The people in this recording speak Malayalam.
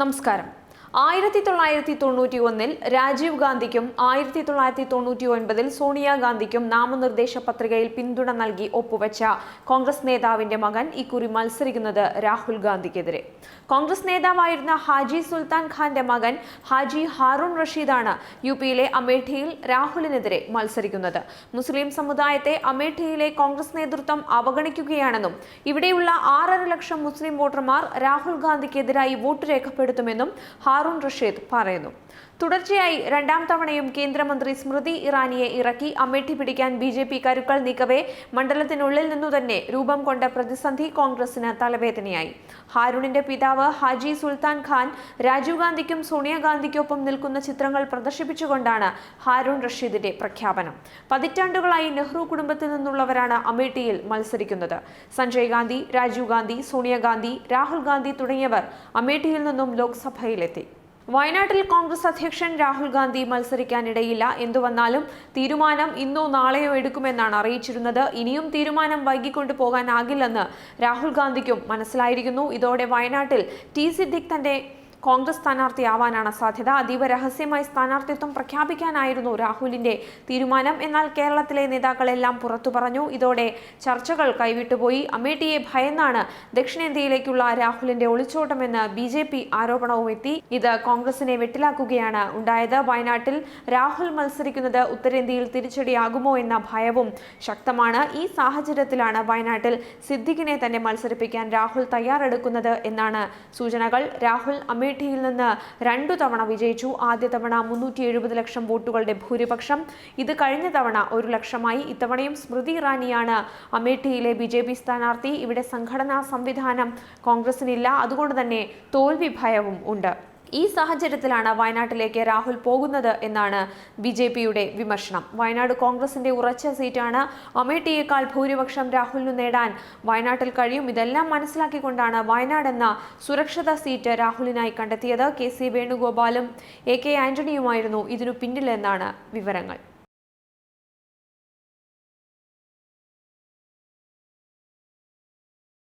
നമസ്കാരം. ആയിരത്തി തൊള്ളായിരത്തി തൊണ്ണൂറ്റി ഒന്നിൽ രാജീവ് ഗാന്ധിക്കും ആയിരത്തി തൊള്ളായിരത്തി തൊണ്ണൂറ്റി ഒൻപതിൽ സോണിയാഗാന്ധിക്കും നാമനിർദ്ദേശ പത്രികയിൽ പിന്തുണ നൽകി ഒപ്പുവെച്ച കോൺഗ്രസ് നേതാവിന്റെ മകൻ ഇക്കുറി മത്സരിക്കുന്നത് രാഹുൽ ഗാന്ധിക്കെതിരെ. കോൺഗ്രസ് നേതാവായിരുന്ന ഹാജി സുൽത്താൻ ഖാന്റെ മകൻ ഹാജി ഹാറൂൺ റഷീദാണ് യു പിയിലെ അമേഠിയിൽ രാഹുലിനെതിരെ മത്സരിക്കുന്നത്. മുസ്ലിം സമുദായത്തെ അമേഠിയിലെ കോൺഗ്രസ് നേതൃത്വം അവഗണിക്കുകയാണെന്നും ഇവിടെയുള്ള ആറര ലക്ഷം മുസ്ലിം വോട്ടർമാർ രാഹുൽ ഗാന്ധിക്കെതിരായി വോട്ട് രേഖപ്പെടുത്തുമെന്നും ഹാറൂൺ റഷീദ് പറയുന്നു. തുടർച്ചയായി രണ്ടാം തവണയും കേന്ദ്രമന്ത്രി സ്മൃതി ഇറാനിയെ ഇറക്കി അമേഠി പിടിക്കാൻ ബി ജെ പി കരുക്കൾ നീക്കവേ മണ്ഡലത്തിനുള്ളിൽ നിന്നു തന്നെ രൂപം കൊണ്ട പ്രതിസന്ധി കോൺഗ്രസിന് തലവേദനയായി. ഹാരൂണിന്റെ പിതാവ് ഹാജി സുൽത്താൻ ഖാൻ രാജീവ് ഗാന്ധിക്കും സോണിയാഗാന്ധിക്കൊപ്പം നിൽക്കുന്ന ചിത്രങ്ങൾ പ്രദർശിപ്പിച്ചുകൊണ്ടാണ് ഹാരൂൺ റഷീദിന്റെ പ്രഖ്യാപനം. പതിറ്റാണ്ടുകളായി നെഹ്റു കുടുംബത്തിൽ നിന്നുള്ളവരാണ് അമേഠിയിൽ മത്സരിക്കുന്നത്. സഞ്ജയ് ഗാന്ധി രാജീവ് ഗാന്ധി സോണിയാഗാന്ധി രാഹുൽ ഗാന്ധി തുടങ്ങിയവർ അമേഠിയിൽ നിന്നും ലോക്സഭയിലെത്തി. വയനാട്ടിൽ കോൺഗ്രസ് അധ്യക്ഷൻ രാഹുൽ ഗാന്ധി മത്സരിക്കാനിടയില്ല. എന്തു വന്നാലും തീരുമാനം ഇന്നോ നാളെയോ എടുക്കുമെന്നാണ് അറിയിച്ചിരുന്നത്. ഇനിയും തീരുമാനം വൈകിക്കൊണ്ടു പോകാനാകില്ലെന്ന് രാഹുൽ ഗാന്ധിക്കും മനസ്സിലായിരിക്കുന്നു. ഇതോടെ വയനാട്ടിൽ ടി സിദ്ദിഖ് തന്റെ കോൺഗ്രസ് സ്ഥാനാർത്ഥിയാവാനാണ് സാധ്യത. അതീവ രഹസ്യമായി സ്ഥാനാർത്ഥിത്വം പ്രഖ്യാപിക്കാനായിരുന്നു രാഹുലിന്റെ തീരുമാനം. എന്നാൽ കേരളത്തിലെ നേതാക്കളെല്ലാം പുറത്തു പറഞ്ഞു. ഇതോടെ ചർച്ചകൾ കൈവിട്ടുപോയി. അമേഠിയെ ഭയന്നാണ് ദക്ഷിണേന്ത്യയിലേക്കുള്ള രാഹുലിന്റെ ഒളിച്ചോട്ടമെന്ന് ബി ജെ പി ആരോപണവും എത്തി ഇത് കോൺഗ്രസിനെ വെട്ടിലാക്കുകയാണ് ഉണ്ടായത്. വയനാട്ടിൽ രാഹുൽ മത്സരിക്കുന്നത് ഉത്തരേന്ത്യയിൽ തിരിച്ചടിയാകുമോ എന്ന ഭയവും ശക്തമാണ്. ഈ സാഹചര്യത്തിലാണ് വയനാട്ടിൽ സിദ്ദിഖിനെ തന്നെ മത്സരിപ്പിക്കാൻ രാഹുൽ തയ്യാറെടുക്കുന്നത് എന്നാണ് സൂചനകൾ. രാഹുൽ അമേഠിയിൽ നിന്ന് രണ്ടു തവണ വിജയിച്ചു. ആദ്യ തവണ മുന്നൂറ്റി എഴുപത് ലക്ഷം വോട്ടുകളുടെ ഭൂരിപക്ഷം. ഇത് കഴിഞ്ഞ തവണ ഒരു ലക്ഷമായി. ഇത്തവണയും സ്മൃതി ഇറാനിയാണ് അമേഠിയിലെ ബി ജെ പി സ്ഥാനാർത്ഥി. ഇവിടെ സംഘടനാ സംവിധാനം കോൺഗ്രസിനില്ല. അതുകൊണ്ട് തന്നെ തോൽവി ഭയവും ഉണ്ട്. ഈ സാഹചര്യത്തിലാണ് വയനാട്ടിലേക്ക് രാഹുൽ പോകുന്നത് എന്നാണ് ബി ജെ പിയുടെ വിമർശനം. വയനാട് കോൺഗ്രസിന്റെ ഉറച്ച സീറ്റാണ് അമേഠിയേക്കാൾ ഭൂരിപക്ഷം രാഹുലിന് നേടാൻ വയനാട്ടിൽ കഴിയും. ഇതെല്ലാം മനസ്സിലാക്കിക്കൊണ്ടാണ് വയനാട് എന്ന സുരക്ഷിത സീറ്റ് രാഹുലിനായി കണ്ടെത്തിയത്. കെ സി വേണുഗോപാലും എ കെ ആന്റണിയുമായിരുന്നു ഇതിനു പിന്നിലെന്നാണ് വിവരങ്ങൾ.